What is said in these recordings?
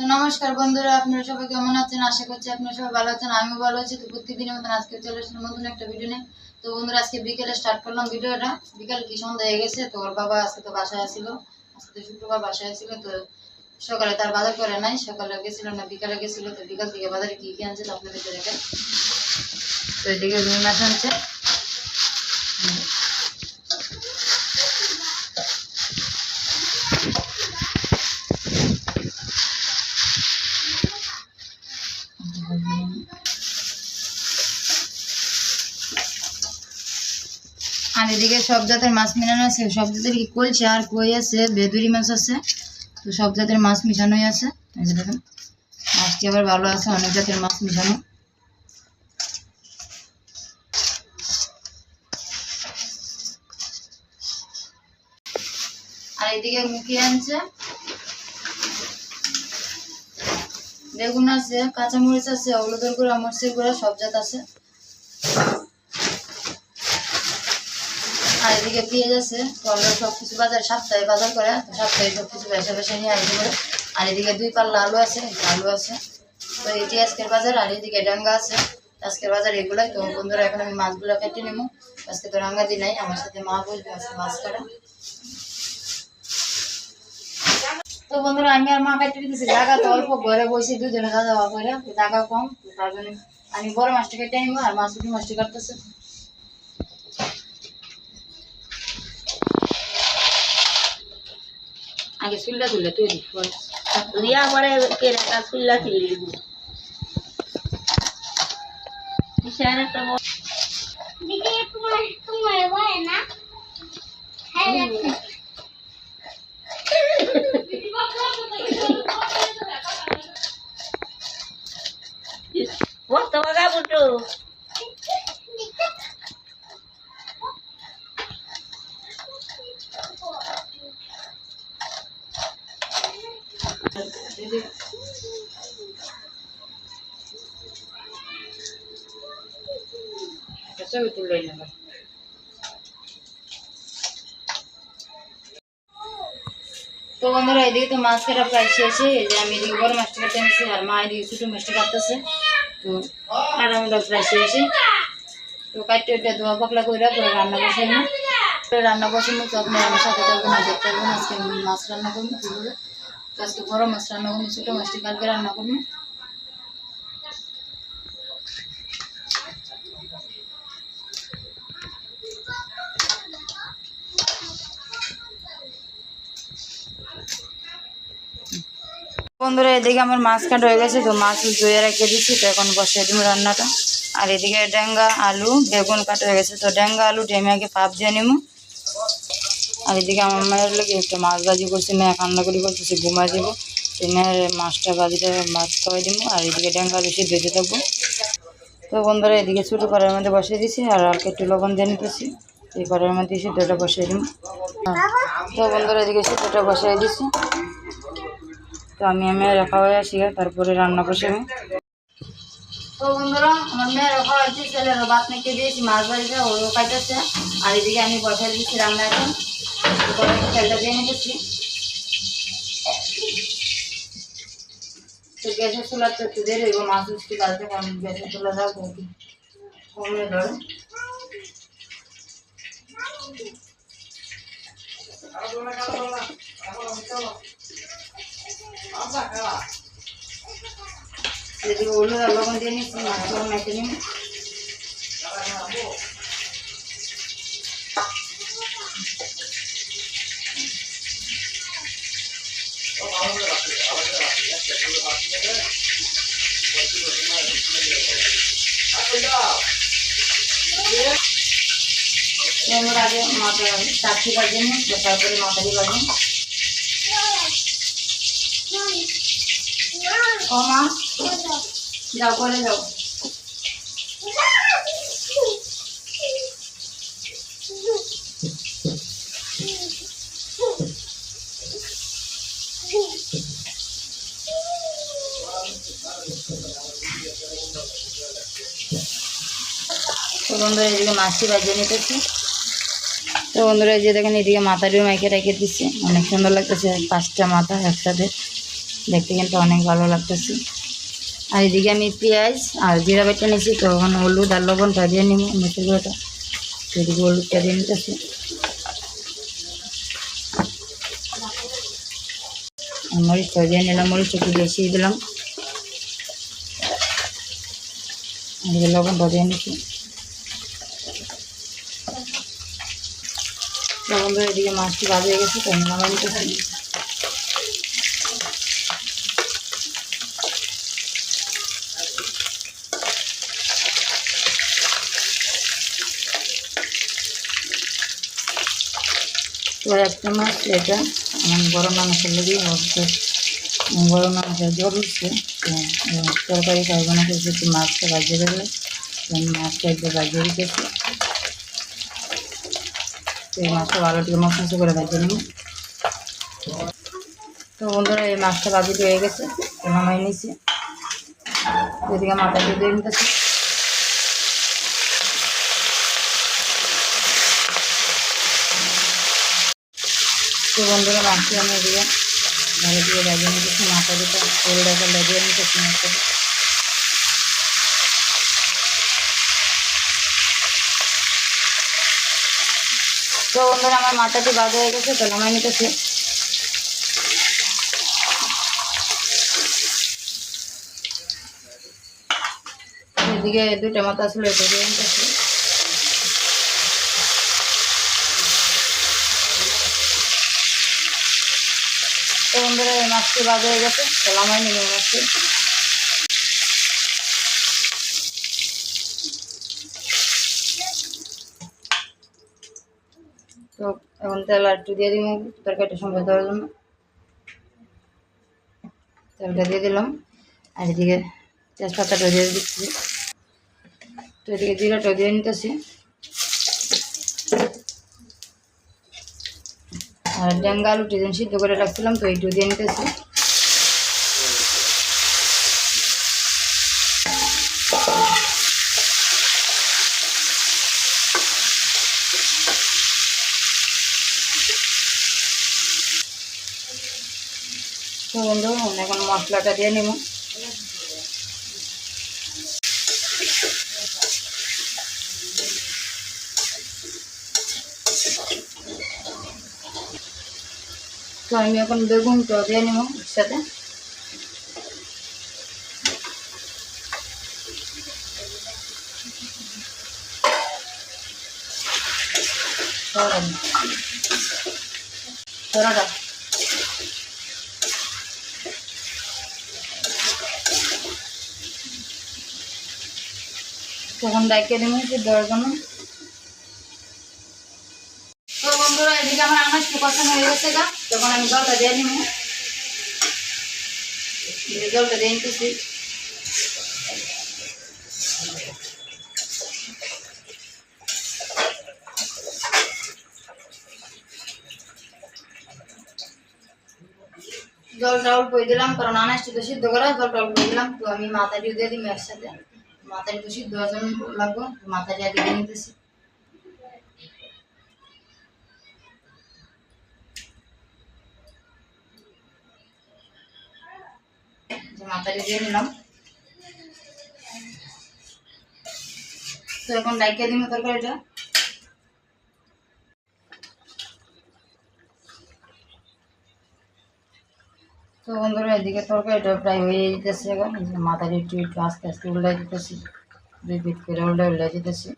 তো নমস্কার বন্ধুরা, আপনারা সবাই কেমন আছেন? আশা করছি আপনারা সবাই ভালো আছেন, আমিও ভালো আছি। তো প্রত্যেকদিনের মতন আজকে চলে আসলাম নতুন একটা ভিডিও নিয়ে। তো বন্ধুরা, আজকে বিকেলে স্টার্ট করলাম ভিডিওটা বিকাল কি সন্ধ্যা হয়ে গেছে, তো ওর বাবা আজকে তো বাসায় আসছিল আজকে তো শুক্রবার বাসায় আসছিল তো সকালে তার বাজার করে নাই। সকালে গেছিল না, বিকালে গেছিল, তো বিকাল থেকে বাজারে কি কি আনছে তো আপনাদেরকে দেখেন তো এদিকে রুই মাছ আনছে। আর এদিকে সব জাতের মাছ মিলানো আছে। সব জাতের কি কলছে? আর কই আছে? বেদুরি মাছ আছে। তো সব জাতের মাছ মিশানোই আছে। এই দেখুন, মাছটি আবার ভালো আছে, অনেক জাতের মাছ মিশানো। আর এদিকে মুখি আনছে। বেগুন আছে, কাঁচামরিচ আছে, হলুদের গুঁড়া, মরিচের গুঁড়া, সব জাত আছে। পেঁয়াজ আছে তো আমরা সব কিছু বাজার, সপ্তাহে বাজার করে, সপ্তাহে সব কিছু বেসা বেসা নিয়ে আসতে করে আর এদিকে দুই পাল্লা আলু আছে আলু আছে। তো এটি আজকের বাজার, আর এদিকে ডাঙ্গা আছে। আজকের বাজার এগুলাই। তো বন্ধুরা, এখন আমি মাছগুলো কেটে নেব আজকে তো রাঙ্গা দিন নাই, আমার সাথে মা বসবে, আজকে মাছ কাটা। তো বন্ধুরা, আমি আর মা কাটতে দিতেছি। জায়গা তো অল্প ঘরে বসে দুজনে খাওয়া দাওয়া করে জায়গা কম তার জন্য আমি বড় মাছটা কেটে নিবো আর মাছ মাছটা কাটতেছে। আগে চুলটা তুললে তুই। দিয়া পরে কেরা কাজ করলা খেলে দিব বিশাল একটা বড় ছবি তুলে নেবে। তো বন্ধুরা, এদিকে তো মাছ কাটা প্রায় শেষে যে আমি এদিকে বড় মাছটা কাটতে নিচ্ছি আর মা এদিকে ছোটো মাছটা কাটতেছে। তো কাটামোটা প্রায় শেষে তো কাটতে ওইটা ধোয়া পাকলা করে পরে রান্না বসে না রান্না বসে তো আপনি আমার সাথে থাকবেন আর দেখতে থাকবেন। আজকে মাছ রান্না করব আজকে বড় মাছ রান্না করব, ছোটো মাছটি কালকে রান্না করব। বন্ধুরা, এদিকে আমার মাছ কাটা হয়ে গেছে, তো মাছ ধুয়ে রেখে দিচ্ছি, তো এখন বসিয়ে দিব রান্নাটা। আর এদিকে ডেঙ্গা, আলু, বেগুন কাটা হয়ে গেছে, তো ডেঙ্গা, আলু, ডেমে আগে পাপ দিয়ে নিব। আর এদিকে আমার মায়ের লোক একটু মাছ ভাজি করছে, মেয়ে কান্না করি বলতেছে, ঘুমা দিব মেয়ের মাছটা ভাজিটা মাছ খাওয়াই দিব, আর এদিকে ডেঙ্গা আলু সিদ্ধ দিতে থাকব। তো বন্ধুরা, এদিকে ছোটো কড়াইয়ের মধ্যে বসিয়ে দিছি, আর হালকা একটু লবণ দিয়ে নিতেছি। এই কড়াইয়ের মধ্যে সিদ্ধটা বসিয়ে দিব। তো বন্ধুরা, এদিকে সিদ্ধটা বসিয়ে দিছি। তো আমি আমি রাখা হয়ে আসি, তারপরে রান্না বসাবো। তো বন্ধুরা, আমার মেয়ে রাখা হয়েছে ছেলের ভাত মেখে দিয়েছি, মাছ বাড়িতে, ওরও কাটাচ্ছে আর এদিকে আমি বসাই দিচ্ছি রান্না এখন। তেলটা দিয়ে নিতেছি তো গ্যাসের চুলার তো একটু দেরি হইব, মাছ উঠতে গালতে কারণ গ্যাসের চুলা যাও তো কি কমে ধরো আর লবণ দিয়ে নিচ্ছি মাছগুলো মেখে নিন এর আগে মাথা চাকরি বাজিয়ে নিই তারপরে মাথাটি বাজিয়ে ও মা। যাও করে যাও। বন্ধুরা এদিকে মাছটি বাজিয়ে নিতেছি। তো বন্ধুরা যে দেখেন এদিকে মাথাটিও মাইকে রেখে দিচ্ছি। অনেক সুন্দর লাগতেছে, পাঁচটা মাথা একসাথে। দেখতে কিন্তু অনেক ভালো লাগতেছে। আর এদিকে আমি পেঁয়াজ আর জিরা বেটে নিয়েছি, তো ওখানে হলুদ আর লবণটা দিয়ে নিব তো এদিকে হলুদটা দিয়ে নিতেছি। মরিচটা দিয়ে নিলাম মরিচ একটু বেশি দিলাম। লবণটা দিয়ে নিচ্ছি। এদিকে মাছটি ভাজা হয়ে গেছে তো আমি নামাই নিতেছি তো একটা মাছ এটা আমার বড় মাংসের লেগে হচ্ছে বড় মাংসের তো আহ, তরকারি খাইবো না কিছু মাছটা ভাজিয়ে দেবে। মাছটা একটু রেখেছি তো এই মাছটা ভালো করে মশলা করে ভাজিয়ে নিব তো বন্ধুরা, এই মাছটা ভাজি হয়ে গেছে নামাই নিয়েছি এদিকে মাথা দিয়ে নিতেছি তো বন্ধুরা, মাছটি আমি এদিকে ভালো দিয়ে লাগিয়ে নিতেছি। মাথা দিতে লাগিয়ে নিতেছি মাছটা তো বন্ধুরা, আমার মাথাটি বাদ হয়ে গেছে, তো নামাই নিতেছি। এদিকে দুইটা মাথা ছিল তো বন্ধুরা, এই মাছটি বাদ হয়ে গেছে, তো নামাই নিব মাছটি তো এখন তেল আর একটু দিয়ে দিব তরকারিটা সম্ভব দেওয়ার জন্য। তেলটা দিয়ে দিলাম, আর এদিকে তেজপাতাটা দিয়ে দিচ্ছি। তো এদিকে জিরাটা দিয়ে নিতেছি। আর ডেঙ্গা আলুটি যেন সিদ্ধ করে রাখছিলাম, তো এইটু দিয়ে নিতেছি তো বন্ধু আমি এখন মশলাটা দিয়ে নেব। তো আমি এখন বেগুনটা দিয়ে নেব সাথে সরাটা। তখন ডাইকে সিদ্ধ হওয়ার জন্য। তো বন্ধুরা, এদিকে আমার আনাজটি কষানো হয়ে গেছে গা। তখন আমি জলটা দিয়ে নিব জলটা দিয়ে নিতেছি জলটা অল্প দিলাম, কারণ আনাজটি তো সিদ্ধ করা, জলটা অল্প দিলাম, তো আমি মাথাটিও দিয়ে দিই একসাথে। মাথাটি তো সিদ্ধ লাগবো মাথাটি আগে দিয়ে নিতেছি। যে দিয়ে নিলাম। তো এখন ডাইকে দিন তরকারিটা। তো বন্ধুরা, এদিকে তরকারিটা প্রায় হয়ে যেতেছে এখন। যে একটু একটু আস্তে আস্তে উল্টাই দিতেছি, দুই পিট করে উল্টাই উল্টাই দিতেছি।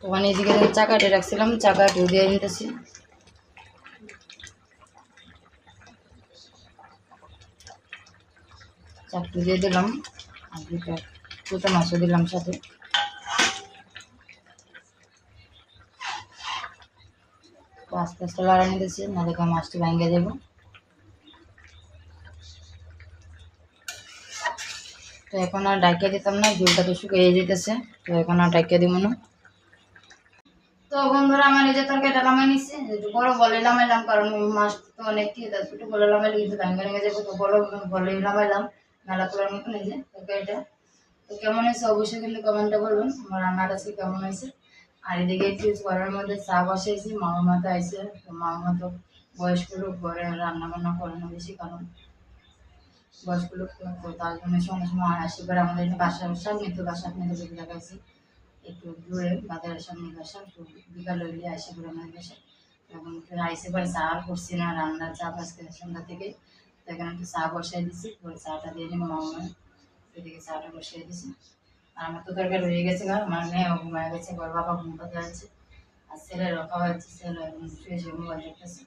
তখন এদিকে চাকাটি রাখছিলাম চাকাটি দিয়ে নিতেছি। চাকরি দিয়ে দিলাম, আর দুটা দুটো মাছও দিলাম সাথে। তো আস্তে আস্তে লড়াই নিতেছি না দেখে মাছটি ভেঙে দেবো তো এখন আর ডাকিয়ে দিতাম না, ঝুলটা তো শুকিয়ে যেতেছে, তো এখন আর ডাকিয়ে দিব না। তো বন্ধুরা, আমার এই যে তরকারিটা নিচ্ছে একটু বড় বলে নামাইলাম, কারণ মাছ তো অনেক কি ছোটো বলে নামাইলে কিন্তু ভেঙে ভেঙে যাবে, তো বড় বলে নামাইলাম মেলা করার মতন এই যে তরকারিটা। তো কেমন হয়েছে অবশ্যই কিন্তু কমেন্টে বলবেন, আমার রান্নাটা কেমন হয়েছে? আর এদিকে একটু ঘরের মধ্যে চা বসাইছি মামা তো আইসে তো মামা তো বয়স্ক লোক ঘরে রান্না বান্না করে না বেশি, কারণ বয়স্ক লোক তো তার জন্য সঙ্গে সময় আসি। করে আমাদের বাসা সামনে, তো বাসা আপনাদের যদি দেখাইছি একটু দূরে বাজারের সামনে বাসা, তো বিকাল হইলে আসি করে আমাদের বাসা এখন আইসে পরে চা আর করছি না, রান্নার চা আজকে সন্ধ্যা থেকে, তো এখানে একটু চা বসাই দিছি, পরে চাটা দিয়ে নিবো মামা এদিকে চাটা বসিয়ে দিছি। আমার তো তরকারি হয়ে গেছে ঘর আমার মেয়ে ঘুমায় গেছে, বড় বাবা ঘুম আছে আর ছেলে রক্ষা হয়েছে ছেলে শুয়ে শুয়ে মোবাইল দেখতেছে।